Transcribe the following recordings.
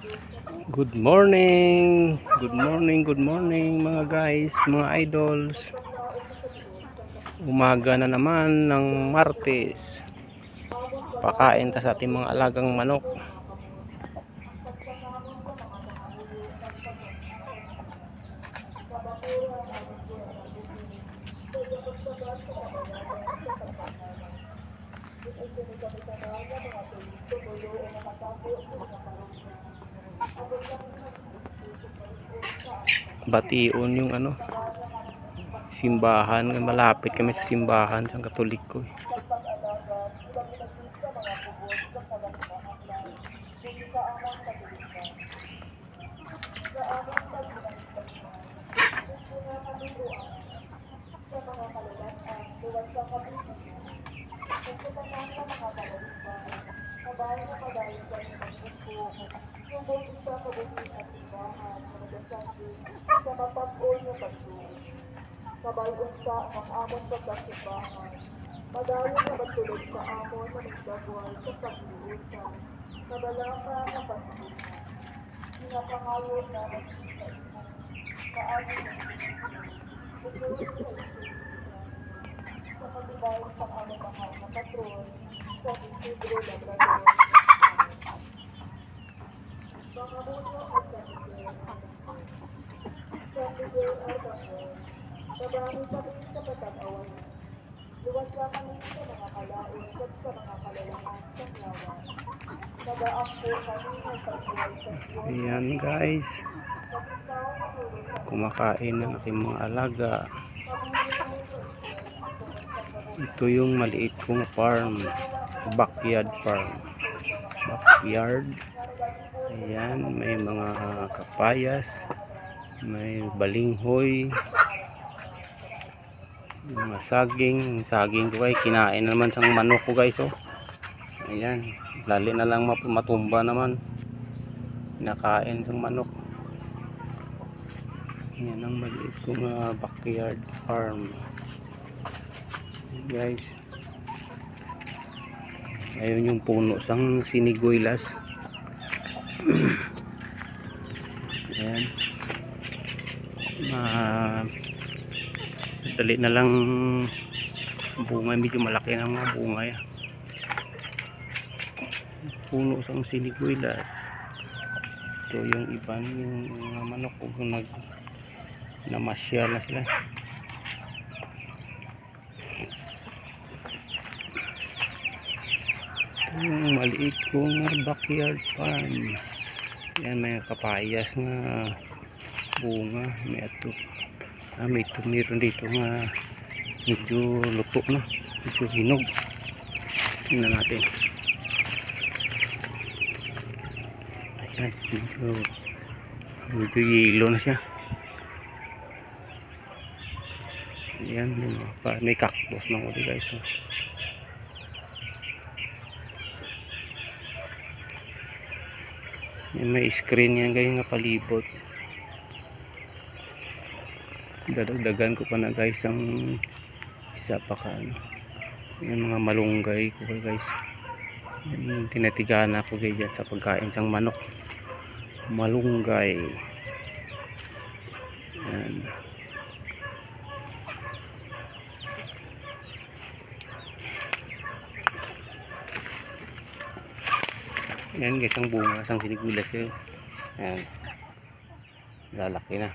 Good morning. Good morning, good morning mga guys, mga idols. Umaga na naman ng Martes. Pakain ta sa ating mga alagang manok. Bation yung ano simbahan malapit kami sa simbahan sa katoliko eh. Sabay unsa ang amon pagkasimbahan. Padayon na matulog sa amon na nagdagway sa pagluusan. Kadalaka na pagluusan. Pinapangayo na nagkita ina. Kaagi na sa Sa pagbabayan sa amon mahal na patron sa Isidro Labrador. Nagaak po kami ng pagbuhay sa Diyos. Ayan guys. Kumakain ng aking mga alaga. Ito yung maliit kong farm. Backyard farm. Backyard. Ayan, may mga kapayas. May balinghoy. Mga saging. Saging ko guys. Kinain na naman sang manok ko guys. Oh. Ayan. Lali na lang matumba naman. Kinakain sang manok. Yan ang maliit kong ah, backyard farm. Guys. Ayun yung puno sang siniguilas. Ayan. Ah, dali na lang bunga. Medyo malaki na mga bunga. Yan. Puno sang siniguilas. Ito yung iba yung mga manok kung nag namasya na sila. Ito yung maliit kong backyard farm. Yan may kapayas na bunga. May ato. Ah, may ito, meron dito nga medyo luto na. Medyo hinog. Tingnan natin. Ayan, medyo medyo yelo na siya. Ayan, may, may cactus ng uli guys. Oh. Yan, may screen yan guys nga palibot. Dadagdagan ko pa na guys ang isa pa ka ano. Yan mga malunggay ko guys. Yan yung tinatigaan ako guys sa pagkain sang manok. Malunggay. Yan. Yan guys ang bunga sang sinigulas yun. Yan. Lalaki na.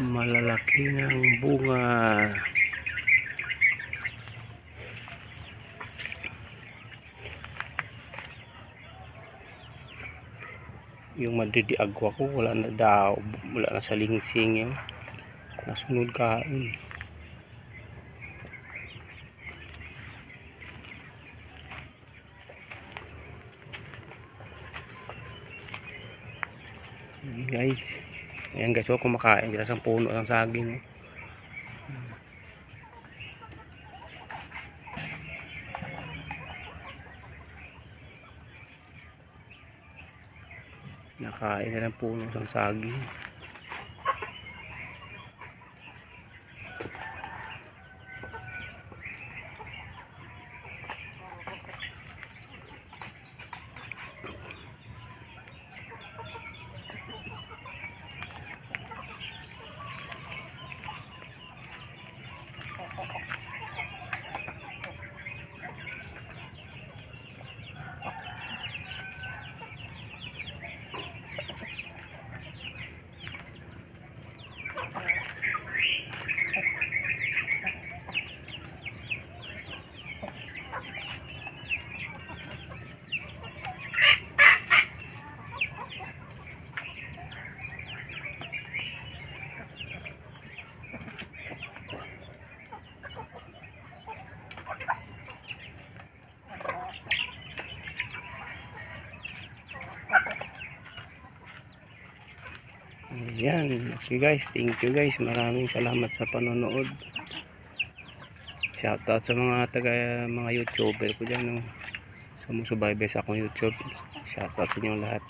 Malalaki na ang bunga. Yung madidi-agwa ko wala na daw. Wala na sa lingsing yun. Nasunod kain. Ayan, guys ayan guys oh, kumakain sila sa puno ng saging oh. nakain sila ng puno ng saging Ayan. Okay guys. Thank you guys. Maraming salamat sa panonood. Shoutout sa mga taga mga YouTuber ko dyan. No? Sumusubaybay sa akong YouTube. Shoutout sa inyo lahat.